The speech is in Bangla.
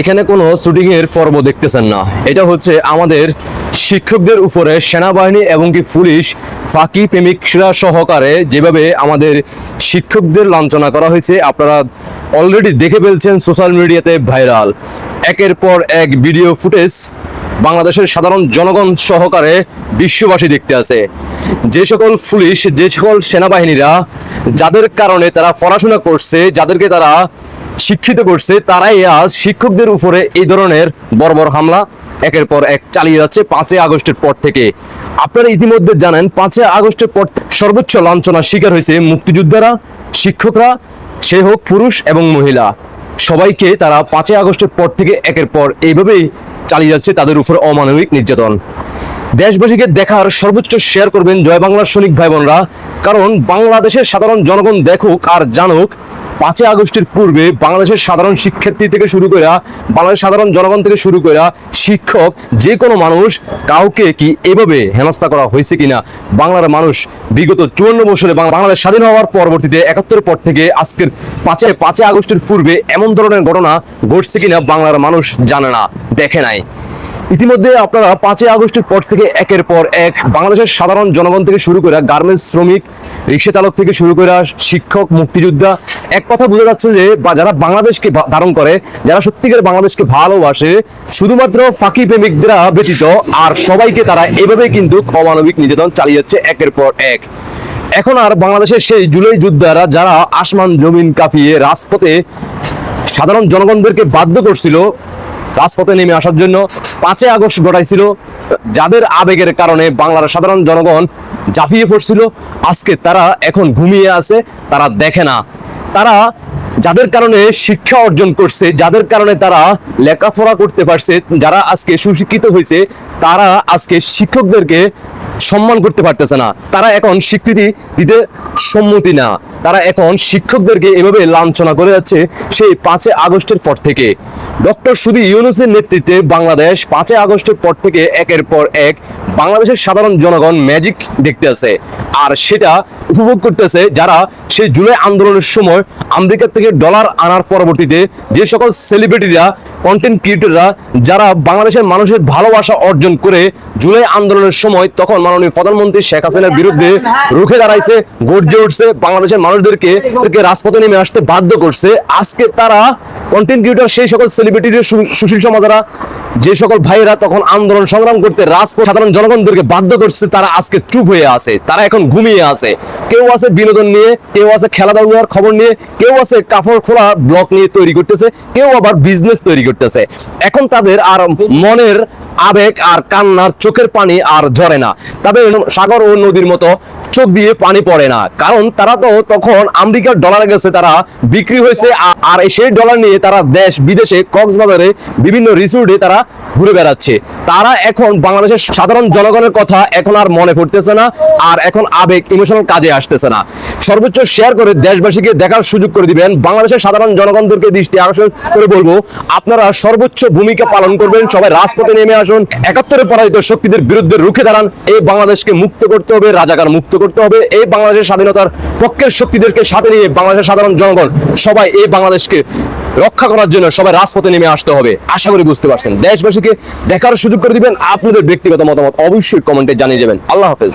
এখানে কোনো শুটিং এর পর্ব দেখতেছেন না। এটা হচ্ছে আমাদের শিক্ষকদের উপরে সেনাবাহিনী এবং কি পুলিশ ফাঁকি প্রেমিকরা সহকারে যেভাবে আমাদের শিক্ষকদের লাঞ্ছনা করা হয়েছে, আপনারা অলরেডি দেখে ফেলছেন সোশ্যাল মিডিয়াতে ভাইরাল একের পর এক ভিডিও ফুটেজ বাংলাদেশের সাধারণ জনগণ সহকারে বিশ্ববাসী দেখতে আছে। যে সকল পুলিশ, যে সকল সেনাবাহিনীরা যাদের কারণে তারা পড়াশোনা করছে, যাদেরকে তারা শিক্ষিত করছে, তারাই আজ শিক্ষকদের উপরে এই ধরনের বর্বর হামলা একের পর এক চালিয়ে যাচ্ছে পাঁচই আগস্টের পর থেকে। আপনারা ইতিমধ্যে জানেন, পাঁচই আগস্টের পর সর্বোচ্চ লাঞ্ছনার শিকার হয়েছে মুক্তিযোদ্ধারা, শিক্ষকরা, সে হোক পুরুষ এবং মহিলা। সবাইকে তারা পাঁচই আগস্টের পর থেকে একের পর এইভাবেই চালিয়ে যাচ্ছে তাদের উপর অমানবিক নির্যাতন। দেশবাসীকে দেখার সর্বোচ্চ শেয়ার করবেন জয় বাংলার সৈনিক ভাই বোনরা কারণ বাংলাদেশের সাধারণ জনগণ দেখুক আর জানুক পাঁচই আগস্টের পূর্বে বাংলাদেশের সাধারণ শিক্ষার্থী থেকে শুরু করে বাংলাদেশের সাধারণ জনগণ থেকে শুরু করে শিক্ষক, যে কোনো মানুষ কাউকে কি এভাবে হেনস্থা করা হয়েছে কিনা? বাংলার মানুষ বিগত চুয়ান্ন বছরে বাংলাদেশ স্বাধীন হওয়ার পরবর্তীতে একাত্তর পর থেকে আজকের পাঁচে পাঁচই আগস্টের পূর্বে এমন ধরনের ঘটনা ঘটছে কিনা বাংলার মানুষ জানে না, দেখে নাই। ইতিমধ্যে আপনারা পাঁচই আগস্টের পর থেকে একের পর এক বাংলাদেশের সাধারণ জনগণ থেকে শুরু করে গার্মেন্টস শ্রমিক রিক্সা চালক থেকে শুরু করে শিক্ষক, মুক্তিযোদ্ধা, এক কথা বোঝা যাচ্ছে যে যারা বাংলাদেশকে ধারণ করে, যারা সত্যিকার বাংলাদেশকে ভালোবাসে, শুধুমাত্র ফাঁকি প্রেমিকরা ব্যতীত আর সবাইকে তারা এভাবে কিন্তু অমানবিক নির্যাতন চালিয়ে যাচ্ছে একের পর এক। এখন আর বাংলাদেশের সেই জুলাই যোদ্ধারা যারা আসমান জমিন কাঁপিয়ে রাজপথে সাধারণ জনগণদেরকে বাধ্য করছিল রাজপথে নেমে আসার জন্য পাঁচই আগস্ট ঘটাইছিল, যাদের আবেগের কারণে বাংলার সাধারণ জনগণ জাফিয়ে পড়ছিল। আজকে তারা এখন ঘুমিয়ে আছে, তারা দেখে না। তারা যাদের কারণে শিক্ষা অর্জন করছে, যাদের কারণে তারা লেখাপড়া করতে পারছে, যারা আজকে সুশিক্ষিত হয়েছে, তারা আজকে শিক্ষকদেরকে সম্মান করতে পারতেছে না। তারা এখন স্বীকৃতি দিতে সম্মতি না। তারা এখন শিক্ষকদেরকে এভাবে লাঞ্ছনা করে যাচ্ছে সেই পাঁচই আগস্টের পর থেকে। ডক্টর সুদী ইউনুসের নেতৃত্বে বাংলাদেশ পাঁচই আগস্টের পর থেকে একের পর এক বাংলাদেশের সাধারণ জনগণ ম্যাজিক দেখতে আছে। আর সেটা উপভোগ করতেছে যারা সেই জুলাই আন্দোলনের সময় আমেরিকা থেকে ডলার আনার পরবর্তীতে যে সকল সেলিব্রিটিরা কন্টেন্ট ক্রিয়েটররা যারা বাংলাদেশের মানুষের ভালোবাসা অর্জন করে জুলাই আন্দোলনের সময় তখন মাননীয় প্রধানমন্ত্রী শেখ হাসিনার বিরুদ্ধে রুখে দাঁড়াইছে, গর্জে উঠছে, বাংলাদেশের মানুষদেরকে রাজপথে নেমে আসতে বাধ্য করছে। আজকে তারা কন্টেন্ট ক্রিয়েটর সেই সকল সেলিব্রিটিদের সুশীল সমাজরা, যে সকল ভাইয়েরা তখন আন্দোলন সংগ্রাম করতে রাজপথ সাধারণ জনগণদেরকে বাধ্য করছে, তারা আজকে চুপ হয়ে আছে, তারা এখন ঘুমিয়ে আছে। কেউ আছে বিনোদন নিয়ে, কেউ আছে খেলাধুলার খবর নিয়ে, কেউ আছে কাপড় খোলা ব্লক নিয়ে তৈরি করতেছে, কেউ আবার বিজনেস তৈরি করতেছে। এখন তাদের আর মনের আবেগ আর কান্নার চোখের পানি আর ঝরে না। তাদের সাগর ও নদীর মতো চোখ দিয়ে পানি পড়ে না। কারণ তারা তো তখন আমেরিকার ডলার গেছে তারা বিক্রি হয়েছে আর সেই ডলার নিয়ে তারা দেশ বিদেশে কক্সবাজারে বিভিন্ন রিসোর্টে তারা ঘুরে বেড়াচ্ছে। তারা এখন বাংলাদেশের সাধারণ জনগণের কথা এখন আর মনে পড়তেছে না আর এখন আবেগ ইমোশনাল কাজে আসতেছে না। সর্বোচ্চ শেয়ার করে দেশবাসীকে দেখার সুযোগ করে দিবেন। বাংলাদেশের সাধারণ জনগণদেরকে দৃষ্টি আকর্ষণ করে বলব, আপনারা সর্বোচ্চ ভূমিকা পালন করবেন। সবাই রাজপথে নেমে আসুন। একাত্তরে পরাজিত শক্তিদের বিরুদ্ধে রুখে দাঁড়ান। এই বাংলাদেশকে মুক্ত করতে হবে, রাজাকার মুক্ত করতে হবে। এই বাংলাদেশের স্বাধীনতার পক্ষের শক্তিদেরকে সাথে নিয়ে বাংলাদেশের সাধারণ জনগণ, সবাই এই বাংলাদেশকে রক্ষা করার জন্য সবাই রাজপথে নেমে আসতে হবে। আশা করি বুঝতে পারছেন। দেশবাসীকে দেখার সুযোগ করে দিবেন। আপনাদের ব্যক্তিগত মতামত অবশ্যই কমেন্টে জানিয়ে যাবেন। আল্লাহ হাফেজ।